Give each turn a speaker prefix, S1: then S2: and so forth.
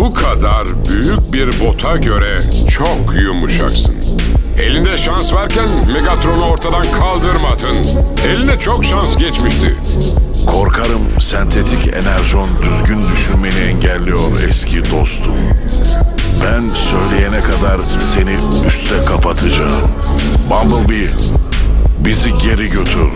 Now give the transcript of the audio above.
S1: Bu kadar büyük bir bota göre çok yumuşaksın. Elinde şans varken Megatron'u ortadan kaldırmadın. Eline çok şans geçmişti.
S2: Korkarım sentetik enerjon düzgün düşünmeni engelliyor eski dostum. Ben söyleyene kadar seni üste kapatacağım. Bumblebee, bizi geri götür.